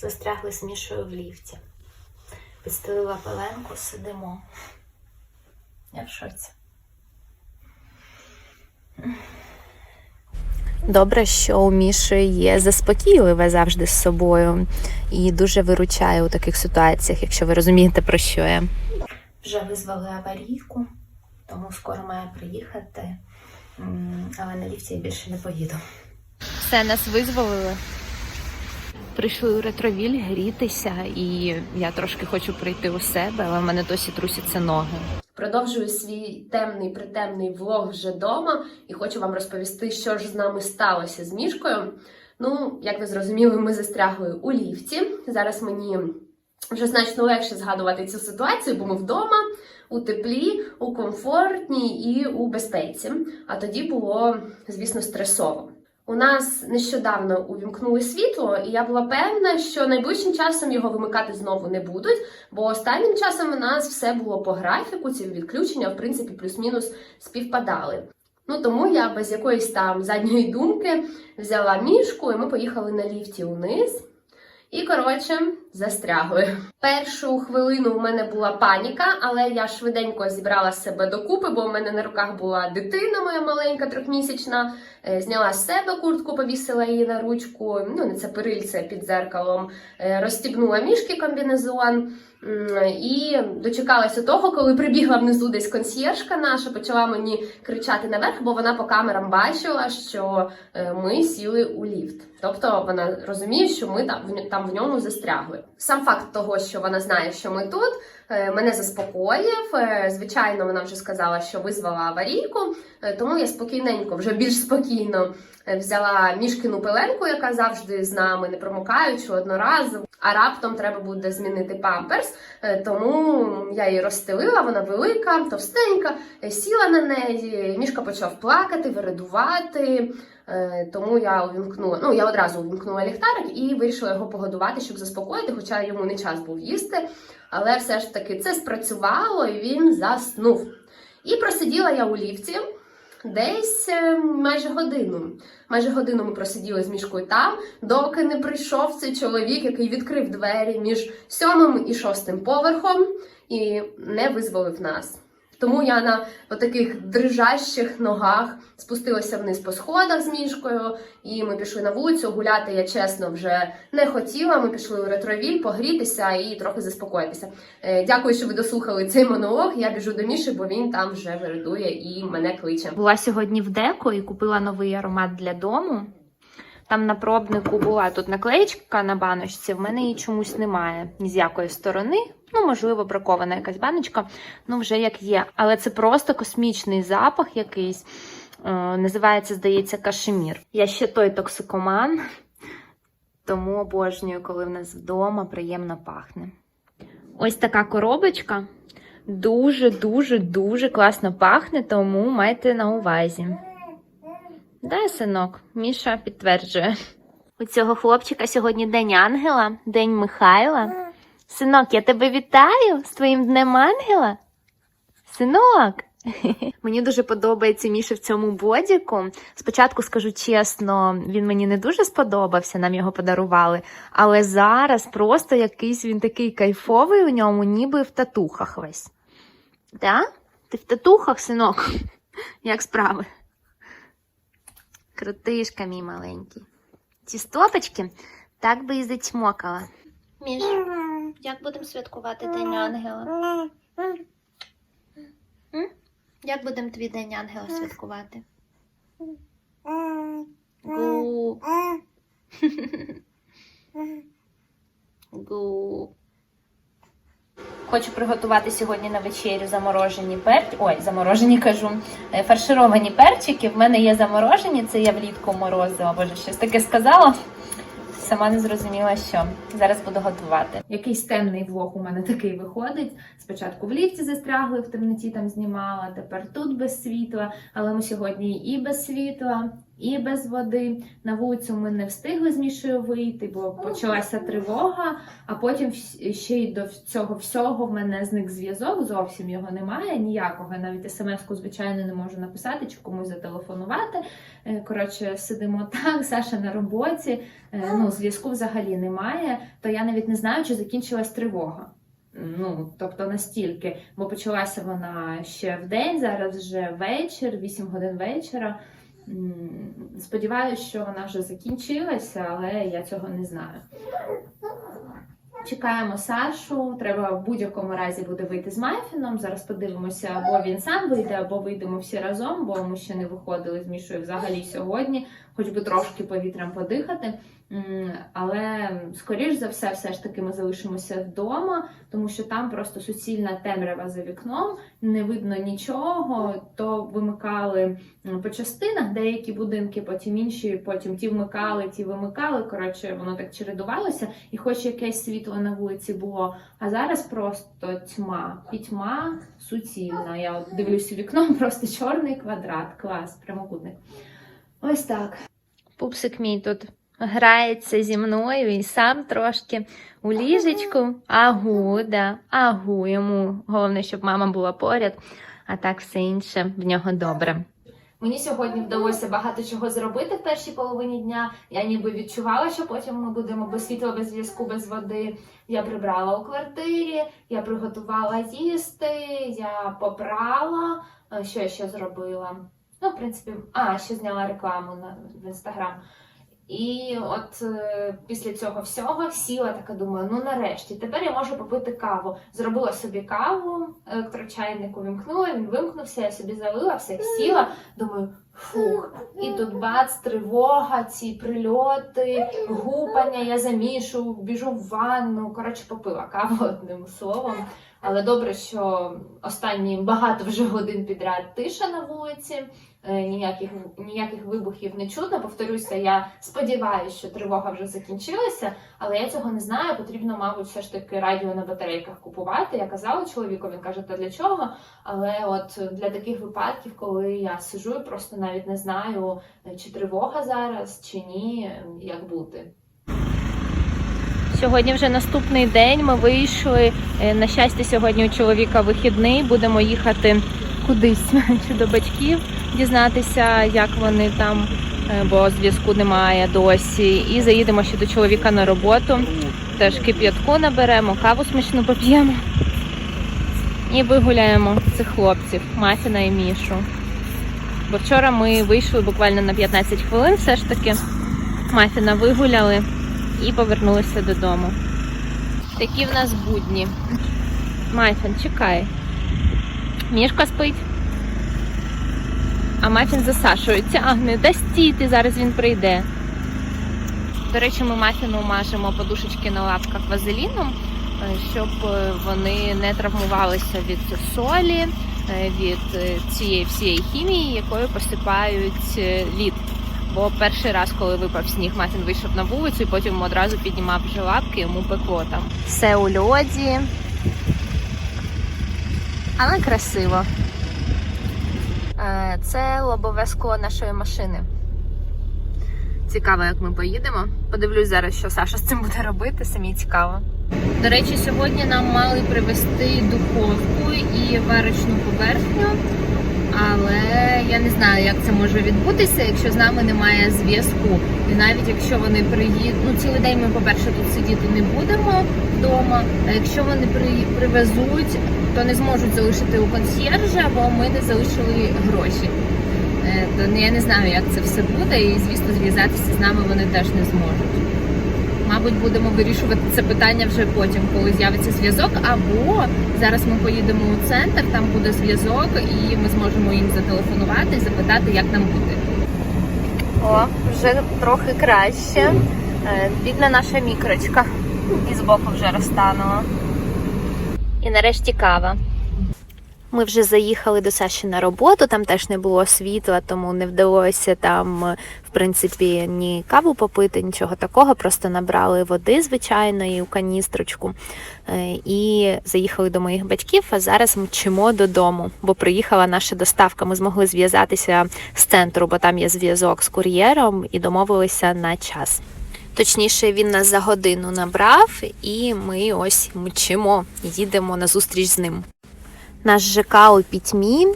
Застрягли з Мішою в ліфті. Підстелила пеленку, сидимо. Я в шоці. Добре, що у Міші є заспокійливе завжди з собою і дуже виручає у таких ситуаціях, якщо ви розумієте, про що я. Вже визвали аварійку, тому скоро має приїхати, але на ліфті я більше не поїду. Все, нас визволили. Прийшли у ретровіль грітися, і я трошки хочу прийти у себе, але в мене досі трусяться ноги. Продовжую свій темний притемний влог вже дома і хочу вам розповісти, що ж з нами сталося з мішкою. Ну, як ви зрозуміли, ми застрягли у ліфті. Зараз мені вже значно легше згадувати цю ситуацію, бо ми вдома у теплі, у комфортній і у безпеці. А тоді було, звісно, стресово. У нас нещодавно увімкнули світло, і я була певна, що найближчим часом його вимикати знову не будуть. Бо останнім часом у нас все було по графіку, ці відключення, в принципі, плюс-мінус співпадали. Ну тому я без якоїсь там задньої думки взяла мішку, і ми поїхали на ліфті униз. І коротше застрягли. Першу хвилину у мене була паніка, але я швиденько зібрала себе докупи, бо у мене на руках була дитина моя маленька, трьохмісячна. Е, Зняла з себе куртку, повісила її на ручку. Ну не це перильце під зеркалом. Е, Розстібнула мішки комбінезон. І дочекалася того, коли прибігла внизу десь консьєржка наша, почала мені кричати наверх, бо вона по камерам бачила, що е, ми сіли у ліфт. Тобто вона розуміє, що ми в, там в ньому застрягли. Сам факт того, що вона знає, що ми тут, е, мене заспокоїв. Е, Звичайно, вона вже сказала, що визвала аварійку, е, тому я спокійненько, вже більш спокійно взяла мішкину пеленку, яка завжди з нами, не промокаючи одноразово. А раптом треба буде змінити памперс, тому я її розстелила, вона велика, товстенька, сіла на неї, мішка почав плакати, вирадувати. Е, Тому я увімкнула, ну я одразу увімкнула ліхтарик і вирішила його погодувати, щоб заспокоїти, хоча йому не час був їсти. Але все ж таки це спрацювало і він заснув. І просиділа я у ліфті десь е, майже годину. Майже годину ми просиділи з мішкою там, доки не прийшов цей чоловік, який відкрив двері між сьомим і шостим поверхом і не визволив нас. Тому я на таких дрижащих ногах спустилася вниз по сходах з мішкою, і ми пішли на вулицю. Гуляти я чесно вже не хотіла. Ми пішли у ретровіль погрітися і трохи заспокоїтися. Е, Дякую, що ви дослухали цей монолог. Я біжу до Міші, бо він там вже виридує і мене кличе. Була сьогодні в деко і купила новий аромат для дому. Там на пробнику була тут наклеєчка на баночці, в мене її чомусь немає ні з якої сторони. Ну, можливо, бракована якась баночка, ну вже як є. Але це просто космічний запах якийсь. Е, називається, здається, кашемір. Я ще той токсикоман, тому обожнюю, коли в нас вдома приємно пахне. Ось така коробочка. Дуже, дуже, дуже класно пахне, тому майте на увазі. Да, синок, Міша підтверджує. У цього хлопчика сьогодні День Ангела, День Михайла. Синок, я тебе вітаю з твоїм днем ангела. Синок. Мені дуже подобається Міша в цьому бодіку. Спочатку скажу чесно, він мені не дуже сподобався, нам його подарували. Але зараз просто якийсь він такий кайфовий у ньому, ніби в татухах весь. Да? Ти в татухах, синок? Як справи? Крутишка, мій маленький. Ці стопочки так би і зачмокала. Міш, як будемо святкувати День Ангела? М? Як будемо твій День Ангела святкувати? Гу. Гу. Хочу приготувати сьогодні на вечерю заморожені перчики. Ой, заморожені кажу. е, Фаршировані перчики. В мене є заморожені, це я влітку морозила, боже, щось таке сказала. Сама не зрозуміла, що зараз буду готувати. Якийсь темний влог у мене такий виходить. Спочатку в ліфті застрягли, в темноті там знімала, тепер тут без світла, але ми сьогодні і без світла, і без води. На вулицю ми не встигли з Мішою вийти, бо почалася тривога. А потім ще й до цього всього в мене зник зв'язок. Зовсім його немає. Ніякого. Я навіть смс-ку, звичайно, не можу написати чи комусь зателефонувати. Е, Коротше, сидимо так. Саша на роботі. Е, Ну, зв'язку взагалі немає. То я навіть не знаю, чи закінчилась тривога. Ну, тобто настільки, бо почалася вона ще в день, зараз вже вечір, 8 годин вечора. М, Сподіваюсь, що вона вже закінчилася, але я цього не знаю. Чекаємо Сашу. Треба в будь-якому разі буде вийти з Майфіном. Зараз подивимося, або він сам вийде, або вийдемо всі разом, бо ми ще не виходили з Мішою взагалі сьогодні, хоч би трошки повітрям подихати. Але скоріш за все, все ж таки ми залишимося вдома, тому що там просто суцільна темрява за вікном, не видно нічого. То вимикали по частинах деякі будинки, потім інші, потім ті вмикали, ті вимикали. Коротше, воно так чередувалося, і хоч якесь світло на вулиці було, а зараз просто тьма, пітьма суцільна. Я от дивлюся вікном, просто чорний квадрат, клас, прямокутник. Ось так. Пупсик мій тут грається зі мною і сам трошки у ліжечку. Агу, да, агу. Йому головне, щоб мама була поряд, а так все інше в нього добре. Мені сьогодні вдалося багато чого зробити в першій половині дня. Я ніби відчувала, що потім ми будемо без світла, без зв'язку, без води. Я прибрала у квартирі, я приготувала їсти, я попрала. Е, Що я ще зробила? Ну, в принципі, а ще зняла рекламу на в інстаграм. І от е, після цього всього сіла така, думаю, ну нарешті, тепер я можу попити каву. Зробила собі каву, електрочайник увімкнула, він вимкнувся, я собі залила, все сіла. Думаю, фух, і тут бац, тривога, ці прильоти, гупання, я замішу, біжу в ванну. Коротше, попила каву одним словом. Але добре, що останні багато вже годин підряд тиша на вулиці. Е, Ніяких ніяких вибухів не чутно. Повторюся, я сподіваюся, що тривога вже закінчилася, але я цього не знаю. Потрібно, мабуть, все ж таки радіо на батарейках купувати. Я казала чоловіку, він каже, та для чого? Але от для таких випадків, коли я сижу і просто навіть не знаю, чи тривога зараз, чи ні, як бути. Сьогодні вже наступний день. Ми вийшли. Е, На щастя, сьогодні у чоловіка вихідний. Будемо їхати кудись чи до батьків, дізнатися, як вони там, е, бо зв'язку немає досі. І заїдемо ще до чоловіка на роботу. Теж кип'ятку наберемо, каву смачну поп'ємо. І вигуляємо цих хлопців, Матіна і Мішу. Бо вчора ми вийшли буквально на 15 хвилин, все ж таки. Мафіна вигуляли і повернулися додому. Такі в нас будні. Мафін, чекай. Мішка спить. А Мафін за Сашою тягне. Да стійте, зараз він прийде. До речі, ми Мафіну мажемо подушечки на лапках вазеліном, е, щоб е, вони не травмувалися від солі, е, від цієї всієї хімії, якою посипають лід. Бо перший раз, коли випав сніг, Мафін вийшов на вулицю і потім одразу піднімав вже лапки, йому пекло там. Все у льоді. Але красиво. Е, Це лобове скло нашої машини. Цікаво, як ми поїдемо. Подивлюсь зараз, що Саша з цим буде робити, самі цікаво. До речі, сьогодні нам мали привезти духовку і варочну поверхню. Але я не знаю, як це може відбутися, якщо з нами немає зв'язку. І навіть якщо вони приїдуть, ну цілий день ми, по-перше, тут сидіти не будемо вдома. А якщо вони при... привезуть, то не зможуть залишити у консьєржа, бо ми не залишили гроші. Е, То я не знаю, як це все буде, і звісно, зв'язатися з нами вони теж не зможуть. Мабуть, будемо вирішувати це питання вже потім, коли з'явиться зв'язок. Або зараз ми поїдемо у центр, там буде зв'язок, і ми зможемо їм зателефонувати і запитати, як нам буде. О, вже трохи краще. Е, Бідна наша мікрочка. І збоку вже розтанула. І нарешті кава. Ми вже заїхали до Саші на роботу, там теж не було світла, тому не вдалося там, е, в принципі, ні каву попити, нічого такого. Просто набрали води звичайної у каністрочку е, і заїхали до моїх батьків. А зараз мчимо додому, бо приїхала наша доставка. Ми змогли зв'язатися з центру, бо там є зв'язок з кур'єром, і домовилися на час. Точніше, він нас за годину набрав, і ми ось мчимо, їдемо на зустріч з ним. Наш ЖК у пітьмі,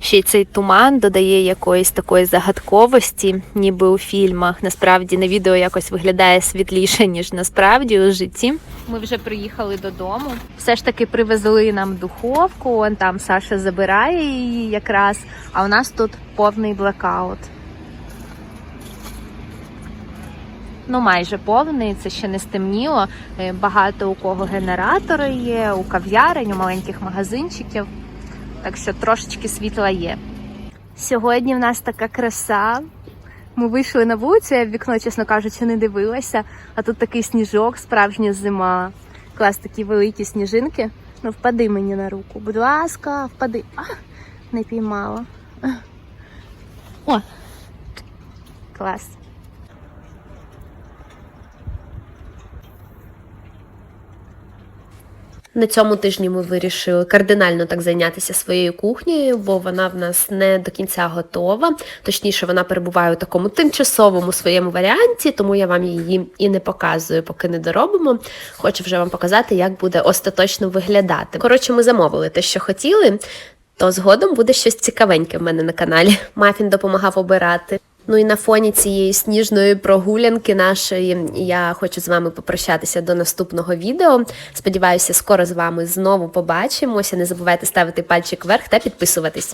ще й цей туман додає якоїсь такої загадковості, ніби у фільмах. Насправді на відео якось виглядає світліше, ніж насправді у житті. Ми вже приїхали додому. Все ж таки привезли нам духовку. Он там Саша забирає її якраз, а у нас тут повний блекаут. Ну, майже повний, це ще не стемніло. Е, Багато у кого генератори є, у кав'ярень, у маленьких магазинчиків. Так що трошечки світла є. Сьогодні в нас така краса. Ми вийшли на вулицю, я в вікно, чесно кажучи, не дивилася. А тут такий сніжок, справжня зима. Клас, такі великі сніжинки. Ну, впади мені на руку. Будь ласка, впади. А, не піймала. О! Клас. На цьому тижні ми вирішили кардинально так зайнятися своєю кухнею, бо вона в нас не до кінця готова. Точніше, вона перебуває у такому тимчасовому своєму варіанті, тому я вам її і не показую, поки не доробимо. Хочу вже вам показати, як буде остаточно виглядати. Коротше, ми замовили те, що хотіли. То згодом буде щось цікавеньке в мене на каналі. Мафін допомагав обирати. Ну і на фоні цієї сніжної прогулянки нашої я хочу з вами попрощатися до наступного відео. Сподіваюся, скоро з вами знову побачимося. Не забувайте ставити пальчик вверх та підписуватись.